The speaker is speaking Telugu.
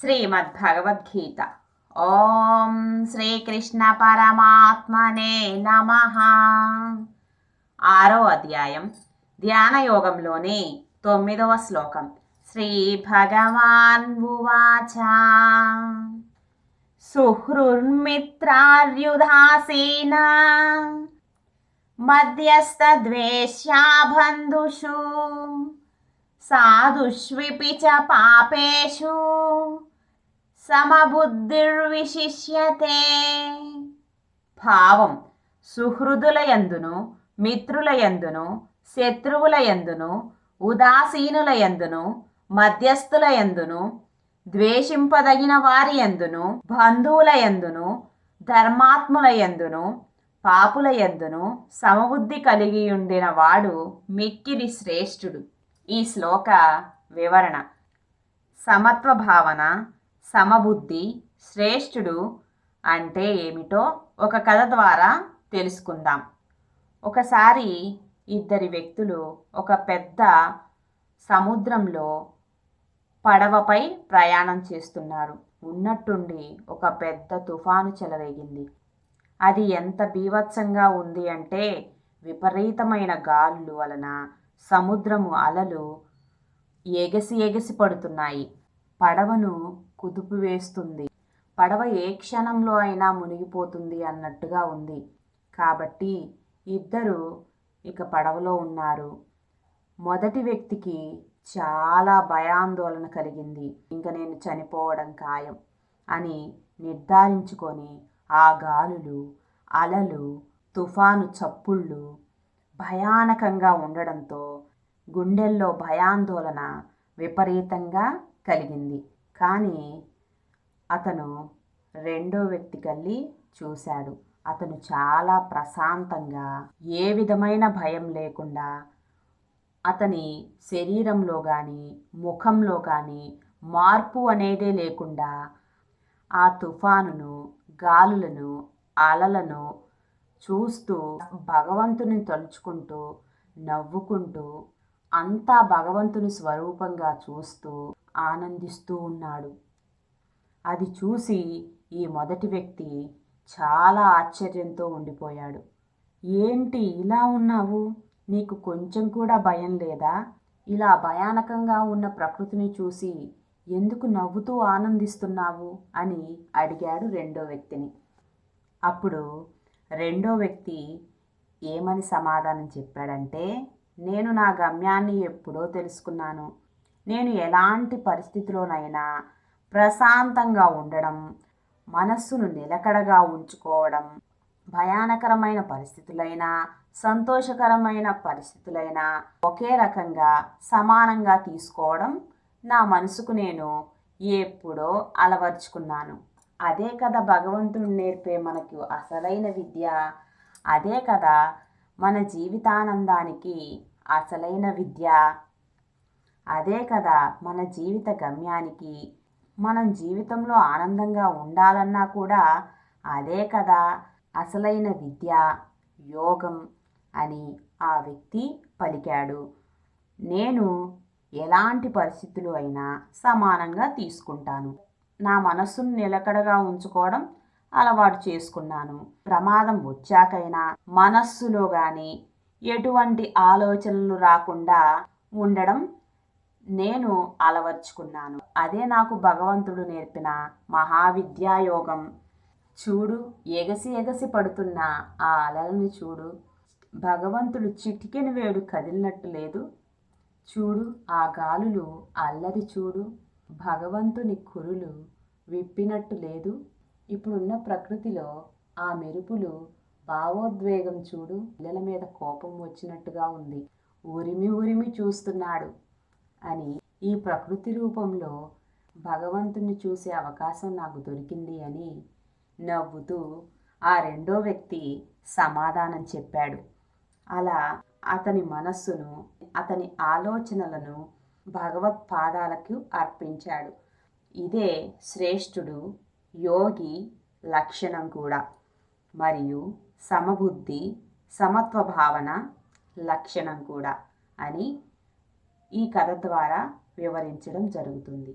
శ్రీమద్భగవద్గీత. ఓం శ్రీకృష్ణ పరమాత్మనే నమ. ఆరో అధ్యాయం. ధ్యానయోగంలోని తొమ్మిదవ శ్లోకం. శ్రీ భగవాన్ ఉవాచ. సుహృన్మిత్రార్యుధాసీన మధ్యస్థద్వేష్యా బంధుషు సాధుష్విపి చ పాపేషు. సమబుద్ధిర్విశిష్యతే. భావం. సుహృదులయందును మిత్రులయందును శత్రువులయందును ఉదాసీనులయందును మధ్యస్థులయందును ద్వేషింపదగిన వారి ఎందును బంధువులయందును ధర్మాత్ములయందును పాపులయందును సమబుద్ధి కలిగి ఉండిన వాడు మిక్కిరి శ్రేష్ఠుడు. ఈ శ్లోక వివరణ. సమత్వ భావన సమబుద్ధి శ్రేష్ఠుడు అంటే ఏమిటో ఒక కథ ద్వారా తెలుసుకుందాం. ఒకసారి ఇద్దరి వ్యక్తులు ఒక పెద్ద సముద్రంలో పడవపై ప్రయాణం చేస్తున్నారు. ఉన్నట్టుండి ఒక పెద్ద తుఫాను చెలరేగింది. అది ఎంత బీభత్సంగా ఉంది అంటే విపరీతమైన గాలులు వలన సముద్రము అలలు ఎగసి ఎగసి పడుతున్నాయి. పడవను కుదుపు వేస్తుంది పడవ ఏ క్షణంలో అయినా మునిగిపోతుంది అన్నట్టుగా ఉంది. కాబట్టి ఇద్దరు ఇక పడవలో ఉన్నారు. మొదటి వ్యక్తికి చాలా భయాందోళన కలిగింది. ఇంక నేను చనిపోవడం ఖాయం అని నిర్ధారించుకొని ఆ గాలులు అలలు తుఫాను చప్పుళ్ళు భయానకంగా ఉండడంతో గుండెల్లో భయాందోళన విపరీతంగా కలిగింది. కానీ అతను రెండో వ్యక్తి కళ్ళి చూశాడు. అతను చాలా ప్రశాంతంగా ఏ విధమైన భయం లేకుండా అతని శరీరంలో కానీ ముఖంలో కానీ మార్పు అనేదే లేకుండా ఆ తుఫానును గాలులను అలలను చూస్తూ భగవంతుని తలుచుకుంటూ నవ్వుకుంటూ అంతా భగవంతుని స్వరూపంగా చూస్తూ ఆనందిస్తూ ఉన్నాడు. అది చూసి ఈ మొదటి వ్యక్తి చాలా ఆశ్చర్యంతో ఉండిపోయాడు. ఏంటి ఇలా ఉన్నావు? నీకు కొంచెం కూడా భయం లేదా? ఇలా భయానకంగా ఉన్న ప్రకృతిని చూసి ఎందుకు నవ్వుతూ ఆనందిస్తున్నావు? అని అడిగాడు రెండో వ్యక్తిని. అప్పుడు రెండో వ్యక్తి ఏమని సమాధానం చెప్పాడంటే నేను నా గమ్యాన్ని ఎప్పుడో తెలుసుకున్నాను. నేను ఎలాంటి పరిస్థితిలోనైనా ప్రశాంతంగా ఉండడం మనస్సును నిలకడగా ఉంచుకోవడం భయానకరమైన పరిస్థితులైనా సంతోషకరమైన పరిస్థితులైనా ఒకే రకంగా సమానంగా తీసుకోవడం నా మనసుకు నేను ఎప్పుడో అలవర్చుకున్నాను. అదే కదా భగవంతుడు నేర్పే మనకు అసలైన విద్య. అదే కదా మన జీవితానందానికి అసలైన విద్య. అదే కదా మన జీవిత గమ్యానికి. మనం జీవితంలో ఆనందంగా ఉండాలన్నా కూడా అదే కదా అసలైన విద్య యోగం అని ఆ వ్యక్తి పలికాడు. నేను ఎలాంటి పరిస్థితులు అయినా సమానంగా తీసుకుంటాను. నా మనస్సును నిలకడగా ఉంచుకోవడం అలవాటు చేసుకున్నాను. ప్రమాదం వచ్చాకైనా మనస్సులో కానీ ఎటువంటి ఆలోచనలు రాకుండా ఉండడం నేను అలవర్చుకున్నాను. అదే నాకు భగవంతుడు నేర్పిన మహావిద్యాయోగం. చూడు ఎగసి ఎగసి పడుతున్న ఆ అలలను చూడు. భగవంతుడు చిటికెన వేడు కదిలినట్టు లేదు. చూడు ఆ గాలులు అల్లరి చూడు. భగవంతుని కురులు విప్పినట్టు లేదు. ఇప్పుడున్న ప్రకృతిలో ఆ మెరుపులు భావోద్వేగం చూడు. పిల్లల మీద కోపం వచ్చినట్టుగా ఉంది. ఉరిమి ఉరిమి చూస్తున్నాడు. అని ఈ ప్రకృతి రూపంలో భగవంతుని చూసే అవకాశం నాకు దొరికింది అని నవ్వుతూ ఆ రెండో వ్యక్తి సమాధానం చెప్పాడు. అలా అతని మనస్సును అతని ఆలోచనలను భగవత్పాదాలకు అర్పించాడు. ఇదే శ్రేష్ఠుడు యోగి లక్షణం కూడా. మరియు సమబుద్ధి సమత్వ భావన లక్షణం కూడా అని ఈ కథ ద్వారా వివరించడం జరుగుతుంది.